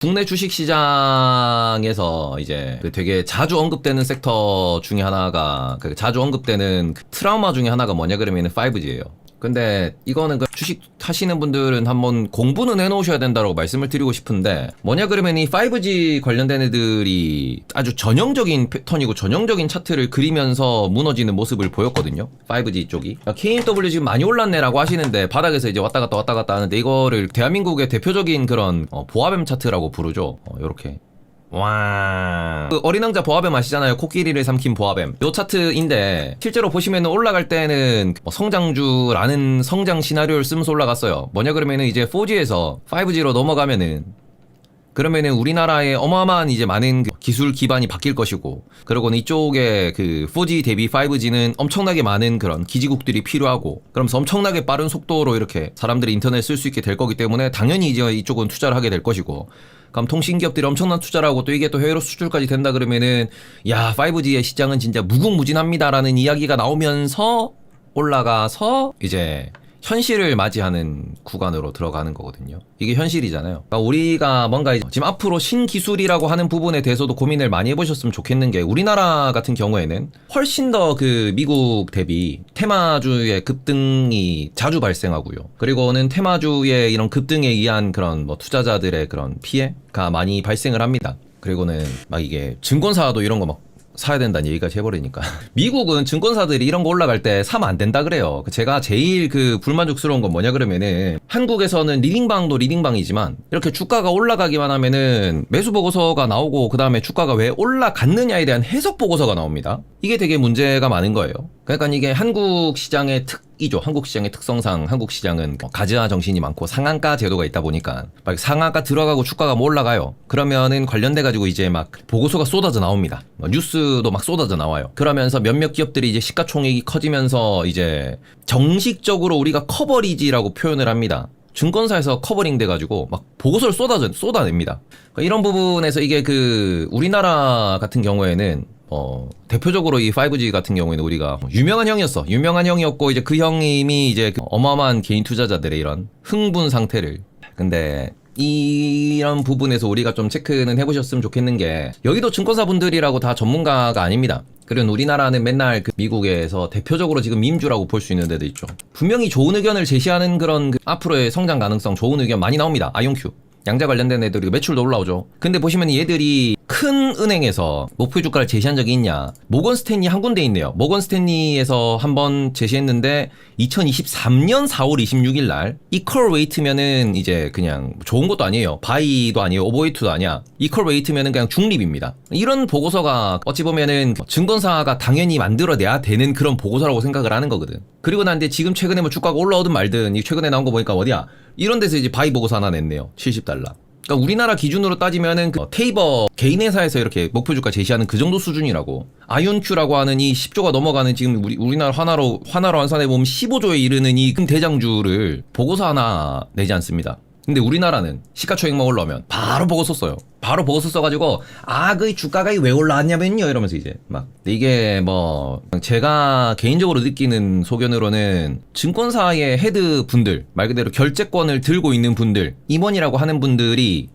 국내 주식 시장에서 이제 그 되게 자주 언급되는 섹터 중에 하나가 그 자주 언급되는 그 트라우마 중에 하나가 뭐냐 그러면은 5G예요. 근데 이거는 그 주식 하시는 분들은 한번 공부는 해놓으셔야 된다고 말씀을 드리고 싶은데 뭐냐 그러면 이 5G 관련된 애들이 아주 전형적인 패턴이고 전형적인 차트를 그리면서 무너지는 모습을 보였거든요. 5G 쪽이 그러니까 KMW 지금 많이 올랐네라고 하시는데 바닥에서 이제 왔다 갔다 왔다 갔다 하는데 이거를 대한민국의 대표적인 그런 어, 보아뱀 차트라고 부르죠. 어, 요렇게 와. 그 어린 왕자 보아뱀 아시잖아요. 코끼리를 삼킨 보아뱀. 요 차트인데 실제로 보시면 올라갈 때는 뭐 성장주라는 성장 시나리오를 쓰면서 올라갔어요. 뭐냐 그러면은 이제 4G에서 5G로 넘어가면은 그러면은 우리나라에 어마어마한 이제 많은 그 기술 기반이 바뀔 것이고 그리고는 이쪽에 그 4G 대비 5G는 엄청나게 많은 그런 기지국들이 필요하고 그러면서 엄청나게 빠른 속도로 이렇게 사람들이 인터넷 쓸 수 있게 될 거기 때문에 당연히 이제 이쪽은 투자를 하게 될 것이고 그럼 통신 기업들이 엄청난 투자를 하고 또 이게 또 해외로 수출까지 된다 그러면은 야 5G의 시장은 진짜 무궁무진합니다라는 이야기가 나오면서 올라가서 이제 현실을 맞이하는 구간으로 들어가는 거거든요. 이게 현실이잖아요. 그러니까 우리가 뭔가 지금 앞으로 신기술이라고 하는 부분에 대해서도 고민을 많이 해보셨으면 좋겠는 게 우리나라 같은 경우에는 훨씬 더 그 미국 대비 테마주의 급등이 자주 발생하고요. 그리고는 테마주의 이런 급등에 의한 그런 뭐 투자자들의 그런 피해가 많이 발생을 합니다. 그리고는 막 이게 증권사도 이런 거막 사야 된다는 얘기까지 해버리니까. 미국은 증권사들이 이런 거 올라갈 때 사면 안 된다 그래요. 제가 제일 그 불만족스러운 건 뭐냐 그러면은 한국에서는 리딩방도 리딩방이지만 이렇게 주가가 올라가기만 하면은 매수 보고서가 나오고 그 다음에 주가가 왜 올라갔느냐에 대한 해석 보고서가 나옵니다. 이게 되게 문제가 많은 거예요. 그러니까 이게 한국 시장의 특 이죠. 한국 시장의 특성상 한국 시장은 뭐 가즈아 정신이 많고 상한가 제도가 있다 보니까 막 상한가 들어가고 주가가 뭐 올라가요. 그러면은 관련돼 가지고 이제 막 보고서가 쏟아져 나옵니다. 뭐 뉴스도 막 쏟아져 나와요. 그러면서 몇몇 기업들이 이제 시가총액이 커지면서 이제 정식적으로 우리가 커버리지라고 표현을 합니다. 증권사에서 커버링 돼가지고 막 보고서를 쏟아져 쏟아냅니다. 그러니까 이런 부분에서 이게 그 우리나라 같은 경우에는 어 대표적으로 이 5G 같은 경우에는 우리가 유명한 형이었어. 유명한 형이었고 이제 그 형님이 이제 그 어마어마한 개인 투자자들의 이런 흥분 상태를 근데 이런 부분에서 우리가 좀 체크는 해보셨으면 좋겠는 게 여기도 증권사 분들이라고 다 전문가가 아닙니다. 그리고 우리나라는 맨날 그 미국에서 대표적으로 지금 밈주라고 볼 수 있는 데도 있죠. 분명히 좋은 의견을 제시하는 그런 그 앞으로의 성장 가능성 좋은 의견 많이 나옵니다. 아이온큐. 양자 관련된 애들이 매출도 올라오죠. 근데 보시면 얘들이 큰 은행에서 목표 주가를 제시한 적이 있냐? 모건 스탠리 한 군데 있네요. 모건 스탠리에서 한번 제시했는데 2023년 4월 26일 날 이퀄 웨이트면은 이제 그냥 좋은 것도 아니에요. 바이도 아니에요. 오버웨이트도 아니야. 이퀄 웨이트면은 그냥 중립입니다. 이런 보고서가 어찌 보면은 증권사가 당연히 만들어내야 되는 그런 보고서라고 생각을 하는 거거든. 그리고 난데 지금 최근에 뭐 주가가 올라오든 말든 이 최근에 나온 거 보니까 어디야? 이런 데서 이제 바이 보고서 하나 냈네요. 70달러. 그러니까 우리나라 기준으로 따지면은 그 테이버 개인 회사에서 이렇게 목표 주가 제시하는 그 정도 수준이라고. 아이온큐라고 하는 이 10조가 넘어가는 지금 우리 우리나라 하나로 하나로 환산해 보면 15조에 이르는 이 큰 대장주를 보고서 하나 내지 않습니다. 근데 우리나라는 시가총액만 올라오면 바로 보고서 써요. 바로 보고서 써가지고 아 그 주가가 왜 올라왔냐면요 이러면서 이제 막 이게 뭐 제가 개인적으로 느끼는 소견으로는 증권사의 헤드 분들 말 그대로 결제권을 들고 있는 분들 임원이라고 하는 분들이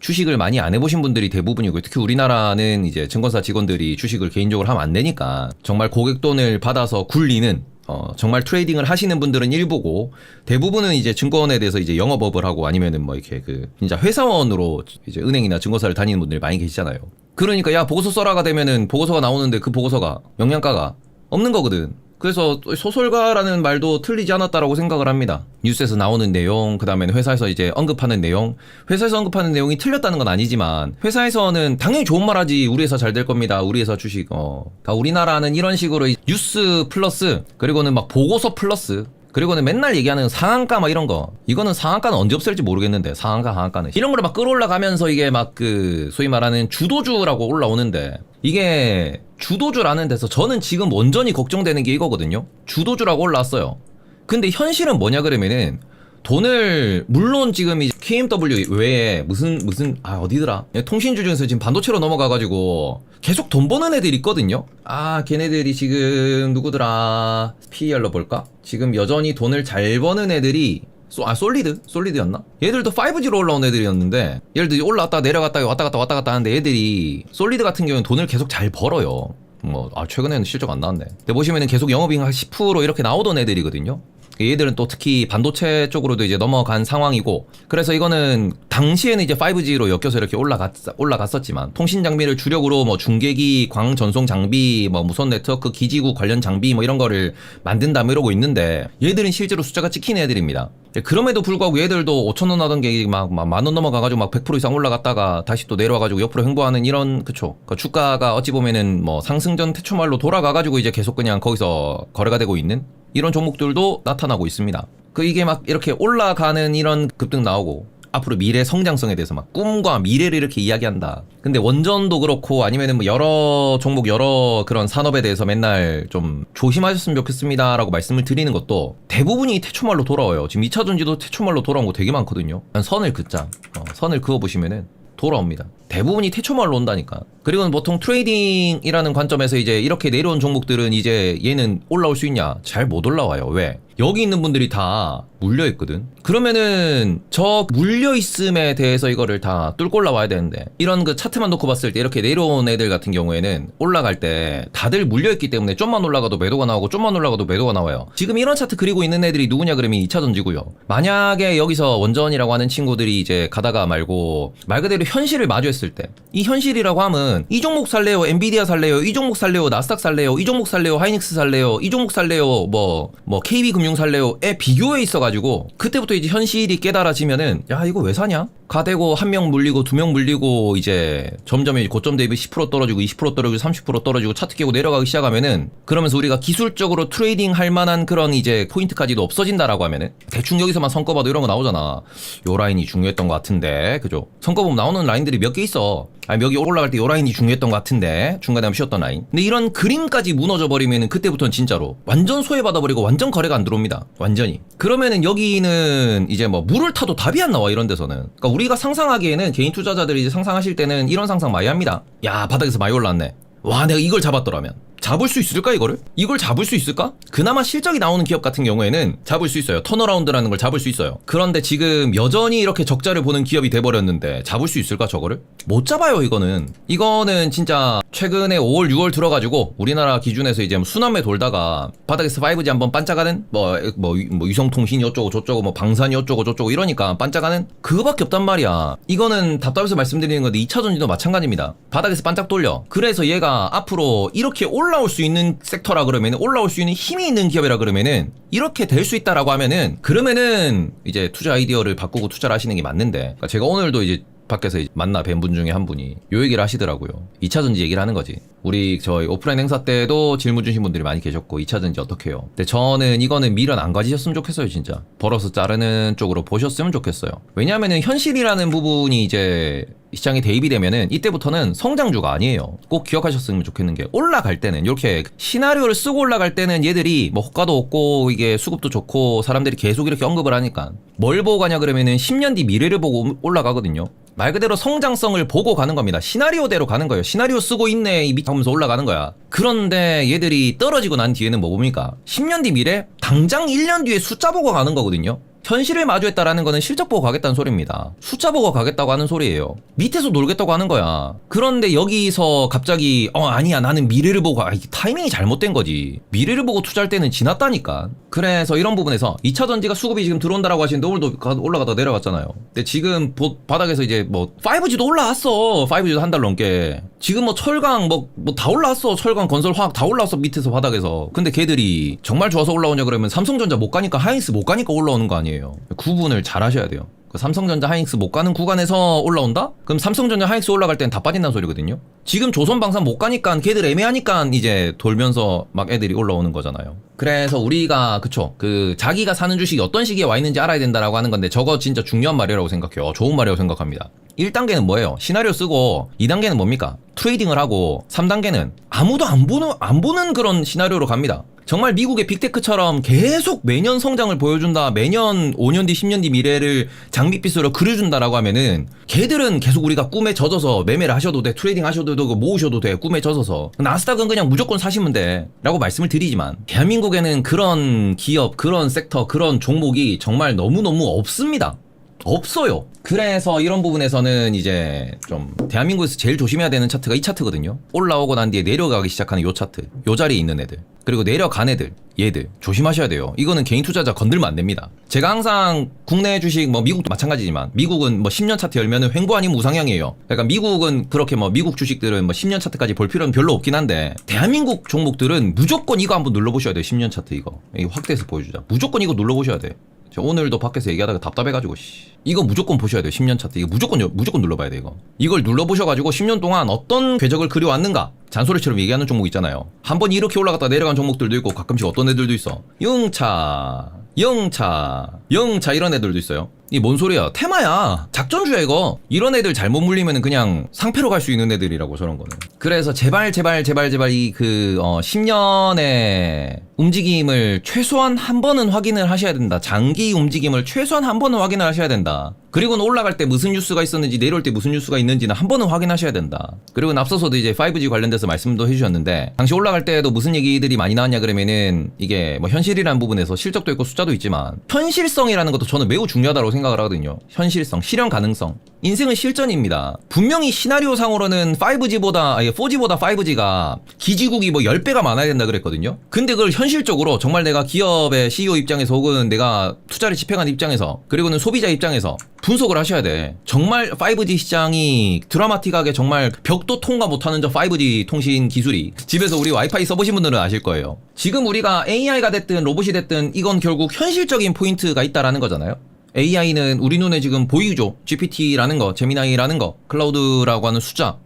주식을 많이 안 해보신 분들이 대부분이고 특히 우리나라는 이제 증권사 직원들이 주식을 개인적으로 하면 안 되니까 정말 고객 돈을 받아서 굴리는 어, 정말 트레이딩을 하시는 분들은 일부고 대부분은 이제 증권에 대해서 이제 영업업을 하고 아니면은 뭐 이렇게 그 진짜 회사원으로 이제 은행이나 증권사를 다니는 분들이 많이 계시잖아요. 그러니까 야 보고서 써라가 되면은 보고서가 나오는데 그 보고서가 영양가가 없는 거거든. 그래서 소설가라는 말도 틀리지 않았다라고 생각을 합니다. 뉴스에서 나오는 내용, 그 다음에는 회사에서 이제 언급하는 내용, 회사에서 언급하는 내용이 틀렸다는 건 아니지만, 회사에서는 당연히 좋은 말 하지, 우리 회사 잘 될 겁니다, 우리 회사 주식, 어. 그러니까 우리나라는 이런 식으로 이 뉴스 플러스, 그리고는 막 보고서 플러스, 그리고는 맨날 얘기하는 상한가 막 이런 거. 이거는 상한가는 언제 없을지 모르겠는데, 상한가, 하한가는. 이런 거를 막 끌어올라가면서 이게 막 그, 소위 말하는 주도주라고 올라오는데, 이게 주도주라는 데서 저는 지금 온전히 걱정되는 게 이거거든요. 주도주라고 올라왔어요. 근데 현실은 뭐냐 그러면은, 돈을 물론 지금 이 KMW 외에 무슨 무슨 아 어디더라 통신주 중에서 지금 반도체로 넘어가가지고 계속 돈 버는 애들 있거든요. 아 걔네들이 지금 누구더라 PER로 볼까? 지금 여전히 돈을 잘 버는 애들이 소, 아 솔리드? 솔리드였나? 얘들도 5G로 올라온 애들이었는데 얘들이 올라왔다 내려갔다 왔다 갔다 왔다 갔다 하는데 얘들이 솔리드 같은 경우는 돈을 계속 잘 벌어요. 뭐, 아, 최근에는 실적 안 나왔네. 근데 보시면은 계속 영업이익 한 10% 이렇게 나오던 애들이거든요. 얘들은 또 특히 반도체 쪽으로도 이제 넘어간 상황이고 그래서 이거는 당시에는 이제 5G로 엮여서 이렇게 올라갔, 올라갔었지만 통신 장비를 주력으로 뭐 중계기, 광 전송 장비, 뭐 무선 네트워크 기지국 관련 장비 뭐 이런 거를 만든다 뭐 이러고 있는데 얘들은 실제로 숫자가 찍힌 애들입니다. 그럼에도 불구하고 얘들도 5천 원 하던 게 막 만 원 넘어가가지고 막 100% 이상 올라갔다가 다시 또 내려와가지고 옆으로 횡보하는 이런 그쵸. 그 주가가 어찌 보면은 뭐 상승전 태초말로 돌아가가지고 이제 계속 그냥 거기서 거래가 되고 있는 이런 종목들도 나타나고 있습니다. 그 이게 막 이렇게 올라가는 이런 급등 나오고 앞으로 미래 성장성에 대해서 막 꿈과 미래를 이렇게 이야기한다. 근데 원전도 그렇고 아니면은 뭐 여러 종목 여러 그런 산업에 대해서 맨날 좀 조심하셨으면 좋겠습니다라고 말씀을 드리는 것도 대부분이 태초말로 돌아와요. 지금 2차 전지도 태초말로 돌아온 거 되게 많거든요. 선을 긋자. 어, 선을 그어 보시면은 돌아옵니다. 대부분이 태초말로 온다니까. 그리고 보통 트레이딩이라는 관점에서 이제 이렇게 내려온 종목들은 이제 얘는 올라올 수 있냐? 잘 못 올라와요. 왜? 여기 있는 분들이 다 물려 있거든. 그러면은 저 물려 있음에 대해서 이거를 다 뚫고 올라와야 되는데 이런 그 차트만 놓고 봤을 때 이렇게 내려온 애들 같은 경우에는 올라갈 때 다들 물려 있기 때문에 좀만 올라가도 매도가 나오고 좀만 올라가도 매도가 나와요. 지금 이런 차트 그리고 있는 애들이 누구냐 그러면 2차 전지고요. 만약에 여기서 원전이라고 하는 친구들이 이제 가다가 말고 말 그대로 현실을 마주했을 때 이 현실이라고 하면 이 종목 살래요, 엔비디아 살래요, 이 종목 살래요, 나스닥 살래요, 이 종목 살래요, 하이닉스 살래요, 이 종목 살래요, 뭐 뭐 KB 금융 살래요에 비교해 있어 가지고 그때부터 이제 현실이 깨달아지면은 야 이거 왜 사냐? 가대고 한 명 물리고 두 명 물리고 이제 점점 고점 대비 10% 떨어지고 20% 떨어지고 30% 떨어지고 차트 깨고 내려가기 시작하면은 그러면서 우리가 기술적으로 트레이딩 할 만한 그런 이제 포인트까지도 없어진다라고 하면은 대충 여기서만 성과 봐도 이런 거 나오잖아. 요 라인이 중요했던 것 같은데 그죠? 성과 보면 나오는 라인들이 몇 개 있어. 아니 여기 올라갈 때 요 라인이 중요했던 것 같은데 중간에 한번 쉬었던 라인. 근데 이런 그림까지 무너져 버리면은 그때부터는 진짜로 완전 소외받아 버리고 완전 거래가 안 들어옵니다. 완전히. 그러면은 여기는 이제 뭐 물을 타도 답이 안 나와 이런 데서는. 그러니까 우리가 상상하기에는 개인 투자자들이 이제 상상하실 때는 이런 상상 많이 합니다. 야 바닥에서 많이 올랐네. 와 내가 이걸 잡았더라면 잡을 수 있을까 이거를? 이걸 잡을 수 있을까? 그나마 실적이 나오는 기업 같은 경우에는 잡을 수 있어요. 턴어라운드라는 걸 잡을 수 있어요. 그런데 지금 여전히 이렇게 적자를 보는 기업이 돼버렸는데 잡을 수 있을까 저거를? 못 잡아요 이거는. 이거는 진짜 최근에 5월 6월 들어가지고 우리나라 기준에서 이제 뭐 순환매 돌다가 바닥에서 5G 한번 반짝하는 뭐, 뭐, 뭐 유성통신이 어쩌고 저쩌고 뭐 방산이 어쩌고 저쩌고 이러니까 반짝하는 그거밖에 없단 말이야. 이거는 답답해서 말씀드리는 건데 2차 전지도 마찬가지입니다. 바닥에서 반짝 돌려. 그래서 얘가 앞으로 이렇게 올 라올 수 있는 섹터라 그러면 올라올 수 있는 힘이 있는 기업이라 그러면은 이렇게 될 수 있다라고 하면은 그러면은 이제 투자 아이디어를 바꾸고 투자를 하시는 게 맞는데 그러니까 제가 오늘도 이제 밖에서 만나 뵌 분 중에 한 분이 요 얘기를 하시더라고요. 2차 전지 얘기를 하는 거지. 우리 저희 오프라인 행사 때도 질문 주신 분들이 많이 계셨고 2차 전지 어떻게 해요? 근데 저는 이거는 미련 안 가지셨으면 좋겠어요, 진짜. 벌어서 자르는 쪽으로 보셨으면 좋겠어요. 왜냐하면은 현실이라는 부분이 이제 시장에 대입이 되면은 이때부터는 성장주가 아니에요. 꼭 기억하셨으면 좋겠는 게 올라갈 때는 이렇게 시나리오를 쓰고 올라갈 때는 얘들이 뭐 호가도 없고 이게 수급도 좋고 사람들이 계속 이렇게 언급을 하니까 뭘 보고 가냐 그러면은 10년 뒤 미래를 보고 올라가거든요. 말 그대로 성장성을 보고 가는 겁니다. 시나리오대로 가는 거예요. 시나리오 쓰고 있네 이 밑 하면서 올라가는 거야. 그런데 얘들이 떨어지고 난 뒤에는 뭐 봅니까? 10년 뒤 미래 당장 1년 뒤에 숫자 보고 가는 거거든요. 현실을 마주했다라는 거는 실적 보고 가겠다는 소리입니다. 숫자 보고 가겠다고 하는 소리예요. 밑에서 놀겠다고 하는 거야. 그런데 여기서 갑자기 어 아니야 나는 미래를 보고 가. 아, 타이밍이 잘못된 거지. 미래를 보고 투자할 때는 지났다니까. 그래서 이런 부분에서 2차 전지가 수급이 지금 들어온다라고 하시는데 오늘도 가- 올라가다 내려갔잖아요. 근데 지금 보- 바닥에서 이제 뭐 5G도 올라왔어. 5G도 한 달 넘게. 지금 뭐 철강 뭐 뭐 다 올라왔어. 철강 건설 화학 다 올라왔어 밑에서 바닥에서. 근데 걔들이 정말 좋아서 올라오냐 그러면 삼성전자 못 가니까 하이닉스 못 가니까 올라오는 거 아니에요. 구분을 잘 하셔야 돼요. 그 삼성전자 하이닉스 못 가는 구간에서 올라온다? 그럼 삼성전자 하이닉스 올라갈 땐 다 빠진다는 소리거든요. 지금 조선방산 못 가니까 걔들 애매하니까 이제 돌면서 막 애들이 올라오는 거잖아요. 그래서 우리가 그쵸 그 자기가 사는 주식이 어떤 시기에 와 있는지 알아야 된다라고 하는 건데 저거 진짜 중요한 말이라고 생각해요. 좋은 말이라고 생각합니다. 1단계는 뭐예요? 시나리오 쓰고 2단계는 뭡니까? 트레이딩을 하고 3단계는 아무도 안 보는 안 보는 그런 시나리오로 갑니다. 정말 미국의 빅테크처럼 계속 매년 성장을 보여준다. 매년 5년 뒤, 10년 뒤 미래를 장밋빛으로 그려준다라고 하면은 걔들은 계속 우리가 꿈에 젖어서 매매를 하셔도 돼. 트레이딩 하셔도 되고 모으셔도 돼. 꿈에 젖어서. 나스닥은 그냥 무조건 사시면 돼. 라고 말씀을 드리지만 대한민국에는 그런 기업, 그런 섹터, 그런 종목이 정말 너무 너무 없습니다. 없어요. 그래서 이런 부분에서는 이제 좀 대한민국에서 제일 조심해야 되는 차트가 이 차트거든요. 올라오고 난 뒤에 내려가기 시작하는 요 차트. 요 자리에 있는 애들. 그리고 내려간 애들. 얘들. 조심하셔야 돼요. 이거는 개인 투자자 건들면 안 됩니다. 제가 항상 국내 주식 뭐 미국도 마찬가지지만 미국은 뭐 10년 차트 열면은 횡보 아니면 우상향이에요. 그러니까 미국은 그렇게 뭐 미국 주식들은 뭐 10년 차트까지 볼 필요는 별로 없긴 한데 대한민국 종목들은 무조건 이거 한번 눌러보셔야 돼요. 10년 차트 이거. 이거 확대해서 보여주자. 무조건 이거 눌러보셔야 돼. 저 오늘도 밖에서 얘기하다가 답답해가지고 씨. 이거 무조건 보셔야 돼요 10년 차트 이거 무조건 여- 무조건 눌러봐야 돼 이거. 이걸 눌러보셔가지고 10년 동안 어떤 궤적을 그려왔는가? 잔소리처럼 얘기하는 종목 있잖아요. 한번 이렇게 올라갔다 내려간 종목들도 있고 가끔씩 어떤 애들도 있어. 영차 영차 영차 이런 애들도 있어요 이 뭔 소리야? 테마야. 작전주야 이거. 이런 애들 잘못 물리면 그냥 상패로 갈 수 있는 애들이라고 저런 거는. 그래서 제발 제발 제발 제발 이그 어, 10년의 움직임을 최소한 한 번은 확인을 하셔야 된다. 장기 움직임을 최소한 한 번은 확인을 하셔야 된다 그리고는 올라갈 때 무슨 뉴스가 있었는지 내려올 때 무슨 뉴스가 있는지는 한 번은 확인하셔야 된다. 그리고 앞서서도 이제 5G 관련돼서 말씀도 해주셨는데 당시 올라갈 때에도 무슨 얘기들이 많이 나왔냐 그러면은 이게 뭐 현실이라는 부분에서 실적도 있고 숫자도 있지만 현실성이라는 것도 저는 매우 중요하다고 생각을 하거든요. 현실성 실현 가능성. 인생은 실전입니다. 분명히 시나리오 상으로는 5G보다 아니 4G보다 5G가 기지국이 뭐 10배가 많아야 된다 그랬거든요. 근데 그걸 현실적으로 정말 내가 기업의 CEO 입장에서 혹은 내가 투자를 집행하는 입장에서 그리고는 소비자 입장에서 분석을 하셔야 돼. 정말 5G 시장이 드라마틱하게 정말 벽도 통과 못하는 저 5G 통신 기술이 집에서 우리 와이파이 써보신 분들은 아실 거예요. 지금 우리가 AI가 됐든 로봇이 됐든 이건 결국 현실적인 포인트가 있다라는 거잖아요. AI는 우리 눈에 지금 보이죠. GPT라는 거, 제미나이라는 거, 클라우드라고 하는 숫자,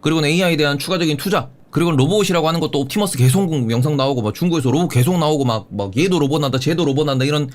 그리고는 AI에 대한 추가적인 투자. 그리고 로봇이라고 하는 것도 옵티머스 계속 영상 나오고 막 중국에서 로봇 계속 나오고 막 막 얘도 로봇 난다 쟤도 로봇 난다 이런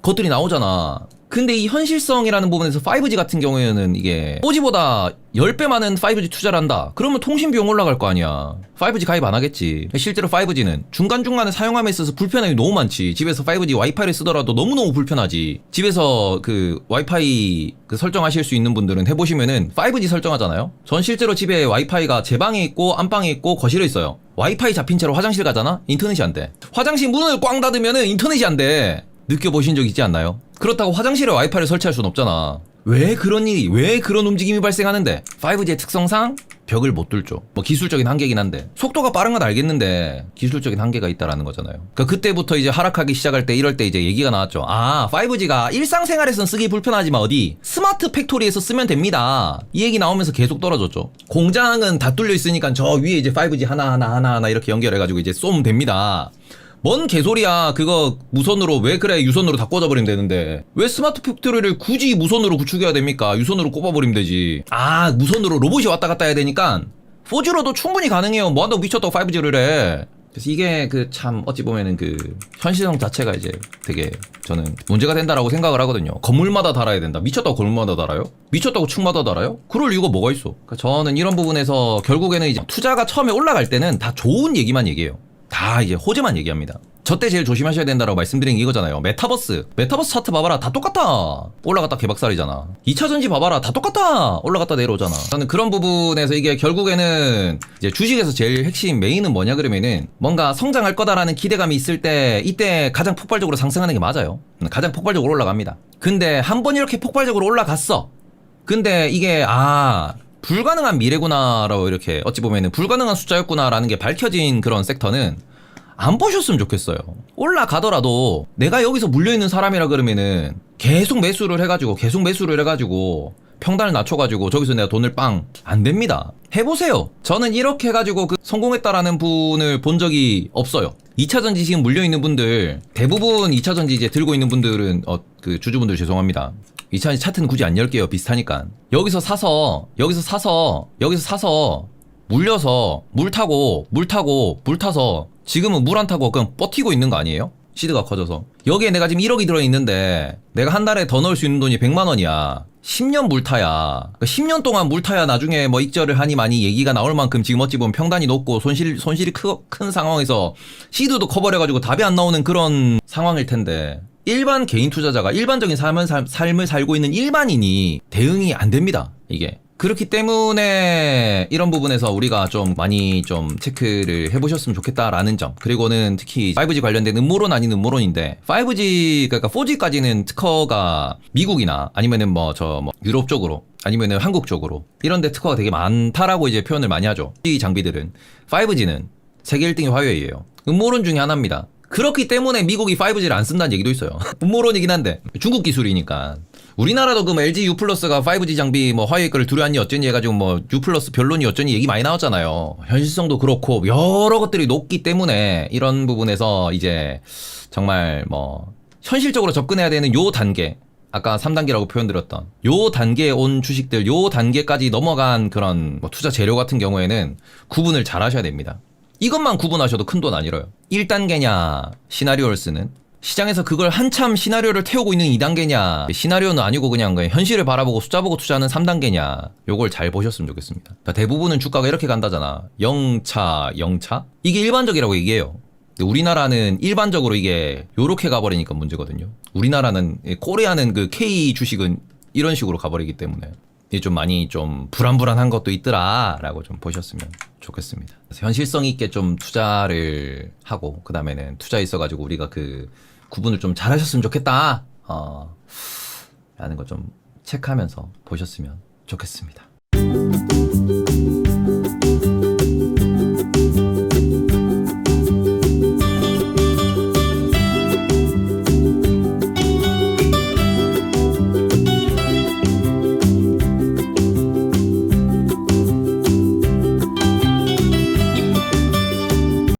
것들이 나오잖아. 근데 이 현실성이라는 부분에서 5G 같은 경우에는 이게 4G보다 10배 많은 5G 투자를 한다. 그러면 통신 비용 올라갈 거 아니야. 5G 가입 안 하겠지. 실제로 5G는 중간중간에 사용함에 있어서 불편함이 너무 많지. 집에서 5G 와이파이를 쓰더라도 너무너무 불편하지. 집에서 그 와이파이 그 설정하실 수 있는 분들은 해보시면은 5G 설정하잖아요. 전 실제로 집에 와이파이가 제 방에 있고 안방에 있고 거실에 있어요. 와이파이 잡힌 채로 화장실 가잖아? 인터넷이 안 돼. 화장실 문을 꽝 닫으면은 인터넷이 안 돼. 느껴보신 적 있지 않나요? 그렇다고 화장실에 와이파이를 설치할 순 없잖아. 왜 그런 일이, 왜 그런 움직임이 발생하는데? 5G의 특성상 벽을 못 뚫죠. 뭐 기술적인 한계긴 한데. 속도가 빠른 건 알겠는데, 기술적인 한계가 있다라는 거잖아요. 그러니까 그때부터 이제 하락하기 시작할 때 이럴 때 이제 얘기가 나왔죠. 아, 5G가 일상생활에선 쓰기 불편하지만 어디? 스마트 팩토리에서 쓰면 됩니다. 이 얘기 나오면서 계속 떨어졌죠. 공장은 다 뚫려 있으니까 저 위에 이제 5G 하나 하나 하나 하나 이렇게 연결해가지고 이제 쏘면 됩니다. 뭔 개소리야. 그거 무선으로 왜 그래 유선으로 다 꽂아버리면 되는데 왜 스마트 팩토리를 굳이 무선으로 구축해야 됩니까? 유선으로 꼽아버리면 되지. 아 무선으로 로봇이 왔다 갔다 해야 되니까 4G로도 충분히 가능해요. 뭐한다고 미쳤다고 5G를 해. 그래서 이게 그 참 어찌 보면은 그 현실성 자체가 이제 되게 저는 문제가 된다라고 생각을 하거든요. 건물마다 달아야 된다. 미쳤다고 건물마다 달아요? 미쳤다고 층마다 달아요? 그럴 이유가 뭐가 있어? 그러니까 저는 이런 부분에서 결국에는 이제 투자가 처음에 올라갈 때는 다 좋은 얘기만 얘기해요. 다 이제 호재만 얘기합니다. 저때 제일 조심하셔야 된다라고 말씀드린 게 이거잖아요. 메타버스. 메타버스 차트 봐봐라. 다 똑같아. 올라갔다 개박살이잖아. 2차 전지 봐봐라. 다 똑같아. 올라갔다 내려오잖아. 저는 그런 부분에서 이게 결국에는 이제 주식에서 제일 핵심 메인은 뭐냐 그러면은 뭔가 성장할 거다라는 기대감이 있을 때 이때 가장 폭발적으로 상승하는 게 맞아요. 가장 폭발적으로 올라갑니다. 근데 한 번 이렇게 폭발적으로 올라갔어. 근데 이게 아 불가능한 미래구나라고 이렇게 어찌 보면은 불가능한 숫자였구나라는 게 밝혀진 그런 섹터는 안 보셨으면 좋겠어요. 올라가더라도 내가 여기서 물려있는 사람이라 그러면은 계속 매수를 해가지고 계속 매수를 해가지고 평단을 낮춰가지고 저기서 내가 돈을 빵 안 됩니다. 해보세요. 저는 이렇게 해가지고 그 성공했다라는 분을 본 적이 없어요. 2차 전지 지금 물려있는 분들 대부분 2차 전지 이제 들고 있는 분들은 어 그 주주분들 죄송합니다. 2차 전지 차트는 굳이 안 열게요. 비슷하니까. 여기서 사서 여기서 사서 여기서 사서 물려서 물 타고 물 타고 물 타서 지금은 물 안 타고 그냥 버티고 있는 거 아니에요? 시드가 커져서 여기에 내가 지금 1억이 들어있는데 내가 한 달에 더 넣을 수 있는 돈이 100만 원이야 10년 물타야. 10년 동안 물타야 나중에 뭐 익절을 하니 많이 얘기가 나올 만큼 지금 어찌 보면 평단이 높고 손실, 손실이 크, 큰 상황에서 시드도 커버려가지고 답이 안 나오는 그런 상황일 텐데. 일반 개인 투자자가 일반적인 삶을, 살- 삶을 살고 있는 일반인이 대응이 안 됩니다. 이게. 그렇기 때문에 이런 부분에서 우리가 좀 많이 좀 체크를 해보셨으면 좋겠다라는 점. 그리고는 특히 5G 관련된 음모론 아닌 음모론인데 5G 그러니까 4G까지는 특허가 미국이나 아니면은 뭐 저뭐 유럽 쪽으로 아니면은 한국 쪽으로 이런데 특허가 되게 많다라고 이제 표현을 많이 하죠. 이 장비들은 5G는 세계 1등이 화웨이예요. 음모론 중에 하나입니다. 그렇기 때문에 미국이 5G를 안 쓴다는 얘기도 있어요. 음모론이긴 한데 중국 기술이니까. 우리나라도 그 뭐 LG U 플러스가 5G 장비 뭐 화웨이 거를 두려웠니 어쩌니 해가지고 뭐 U 플러스 별론이 어쩌니 얘기 많이 나왔잖아요. 현실성도 그렇고 여러 것들이 높기 때문에 이런 부분에서 이제 정말 뭐 현실적으로 접근해야 되는 요 단계 아까 3단계라고 표현드렸던 요 단계에 온 주식들 요 단계까지 넘어간 그런 뭐 투자 재료 같은 경우에는 구분을 잘 하셔야 됩니다. 이것만 구분하셔도 큰 돈 안 잃어요. 1단계냐 시나리오를 쓰는 시장에서 그걸 한참 시나리오를 태우고 있는 2단계냐 시나리오는 아니고 그냥 그냥 현실을 바라보고 숫자 보고 투자하는 3단계냐 요걸 잘 보셨으면 좋겠습니다. 그러니까 대부분은 주가가 이렇게 간다잖아. 0차 0차 이게 일반적이라고 얘기해요. 우리나라는 일반적으로 이게 요렇게 가버리니까 문제거든요. 우리나라는 이 코리아는 그 K 주식은 이런 식으로 가버리기 때문에 이게 좀 많이 좀 불안불안한 것도 있더라라고 좀 보셨으면 좋겠습니다. 현실성 있게 좀 투자를 하고 그 다음에는 투자 있어가지고 우리가 그 구분을 좀 잘하셨으면 좋겠다. 어, 라는 거 좀 체크하면서 보셨으면 좋겠습니다.